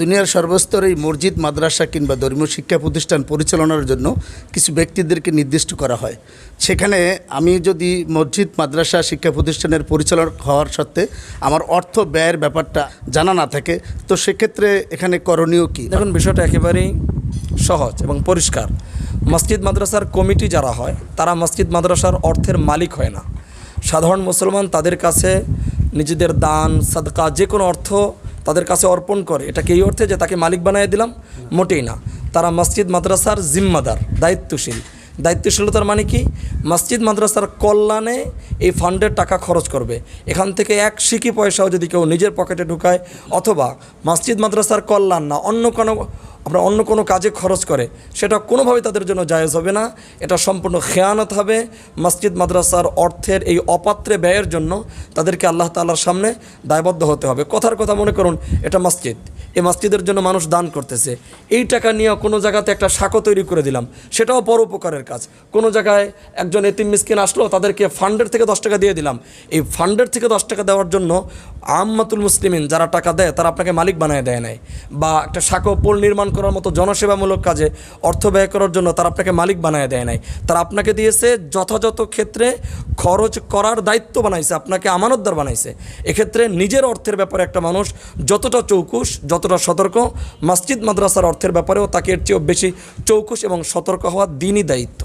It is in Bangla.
দুনিয়ার সর্বস্তরে এই মসজিদ, মাদ্রাসা কিংবা ধর্মীয় শিক্ষা প্রতিষ্ঠান পরিচালনার জন্য কিছু ব্যক্তিদেরকে নির্দিষ্ট করা হয়। সেখানে আমি যদি মসজিদ, মাদ্রাসা শিক্ষা প্রতিষ্ঠানের পরিচালক হওয়ার সত্ত্বে আমার অর্থ ব্যয়ের ব্যাপারটা জানা না থাকে, তো সেক্ষেত্রে এখানে করণীয় কী? দেখুন, বিষয়টা একেবারেই সহজ এবং পরিষ্কার। মসজিদ, মাদ্রাসার কমিটি যারা হয়, তারা মসজিদ, মাদ্রাসার অর্থের মালিক হয় না। সাধারণ মুসলমান তাদের কাছে নিজেদের দান, সাদকা, যে কোনো অর্থ তাদের কাছে অর্পণ করে। এটা কি অর্থে যে তাকে মালিক বানিয়ে দিলাম? মোটেই না। তারা মসজিদ মাদ্রাসার জিম্মাদার, দায়িত্বশীল। দায়িত্বশীলতার মানে কি? মসজিদ মাদ্রাসার কল্যাণে এই ফান্ডের টাকা খরচ করবে। এখান থেকে এক শিকি পয়সাও যদি কেউ নিজের পকেটে ঢুকায়, অথবা মসজিদ মাদ্রাসার কল্যাণ না, অন্য কোনো আমরা অন্য কোনো কাজে খরচ করে, সেটা কোনোভাবে তাদের জন্য জায়েজ হবে না। এটা সম্পূর্ণ খেয়ানত হবে। মসজিদ, মাদ্রাসার অর্থের এই অপাত্রে ব্যয়ের জন্য তাদেরকে আল্লাহ তাল্লার সামনে দায়বদ্ধ হতে হবে। কথার কথা মনে করুন, এটা মসজিদ। এই মসজিদের জন্য মানুষ দান করতেছে। এই টাকা নিয়ে কোনো জায়গাতে একটা শাখো তৈরি করে দিলাম। সেটাও পরোপকারের কাজ। কোনো জায়গায় একজন এতিম মিসকিন আসলো, তাদেরকে ফান্ডের থেকে দশ টাকা দিয়ে দিলাম। এই ফান্ডের থেকে দশ টাকা দেওয়ার জন্য আম্মাতুল মুসলিমিন যারা টাকা দেয়, তারা আপনাকে মালিক বানায় দেয় নাই। বা একটা শাখো পোল নির্মাণ করার মতো জনসেবামূলক কাজে অর্থ ব্যয় করার জন্য তারা আপনাকে মালিক বানায় দেয় নাই। তারা আপনাকে দিয়েছে যথাযথ ক্ষেত্রে খরচ করার দায়িত্ব বানাইছে, আপনাকে আমানতদার বানাইছে। এক্ষেত্রে নিজের অর্থের ব্যাপারে একটা মানুষ যতটা চৌকুশ যতটা সতর্ক? মসজিদ, মাদ্রাসার অর্থের ব্যাপারেও তাকে এর চেয়েও বেশি চৌকুশ এবং সতর্ক হওয়া দিনই দায়িত্ব।